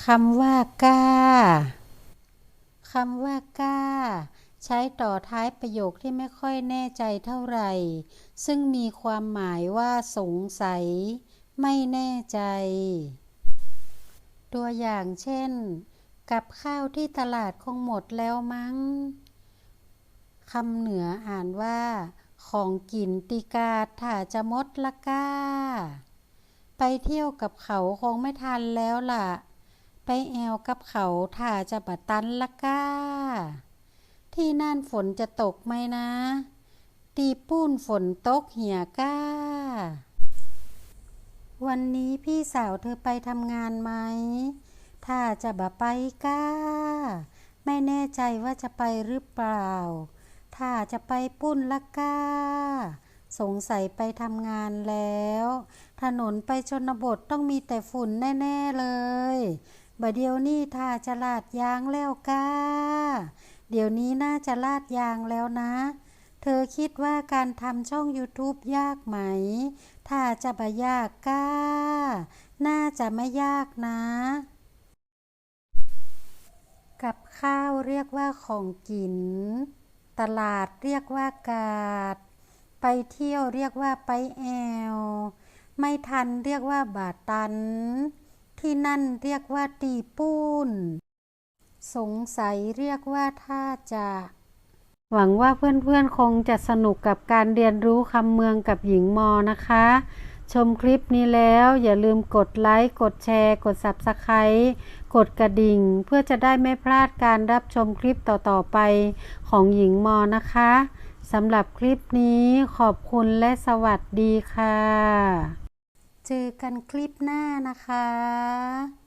คำว่ากล้าคำว่ากล้า ใช้ต่อท้ายประโยคที่ไม่ค่อยแน่ใจเท่าไหร่ ซึ่งมีความหมายว่าสงสัย ไม่แน่ใจ ตัวอย่างเช่น กับข้าวที่ตลาดคงหมดแล้วมั้งคำเหนืออ่านว่า ของกินติกาถ้าจะมดละก้า ไปเที่ยวกับเขาคงไม่ทันแล้วล่ะ ไปแอวกับเขาถ้าจะบัตันละก้า ที่นั่นฝนจะตกไหมนะ ตีปูนฝนตกเหี่ยก้า วันนี้พี่สาวเธอไปทำงานไหม ถ้าจะบ่ไปก้า ไม่แน่ใจว่าจะไปหรือเปล่า ถ้าจะไปปุ้นละก้า สงสัยไปทำงานแล้ว ถนนไปชนบทต้องมีแต่ฝุ่นแน่ ๆ เลย บ่เดียวนี้ถ้าจะลาดยางแล้วก้า เดี๋ยวนี้น่าจะลาดยางแล้วนะ เธอคิดว่าการทำช่อง YouTube ยากไหม ถ้าจะบ่ยากก้า น่าจะไม่ยากนะ กับข้าวเรียกว่าของกิน ตลาดเรียกว่ากาด ไปเที่ยวเรียกว่าไปแอว ไม่ทันเรียกว่าบาตัน ที่นั่นเรียกว่าตีปูน สงสัยเรียกว่าถ้าจะหวังว่าเพื่อนๆคงจะสนุกกับการเรียนรู้คำเมืองกับหญิงมอนะคะ ชมคลิปนี้แล้วอย่าลืมกดไลค์ กดแชร์ กด Subscribe กดกระดิ่ง เพื่อจะได้ไม่พลาดการรับชมคลิปต่อๆไปของหญิงมอนะคะสำหรับคลิปนี้ขอบคุณและสวัสดีค่ะ เจอกันคลิปหน้านะคะ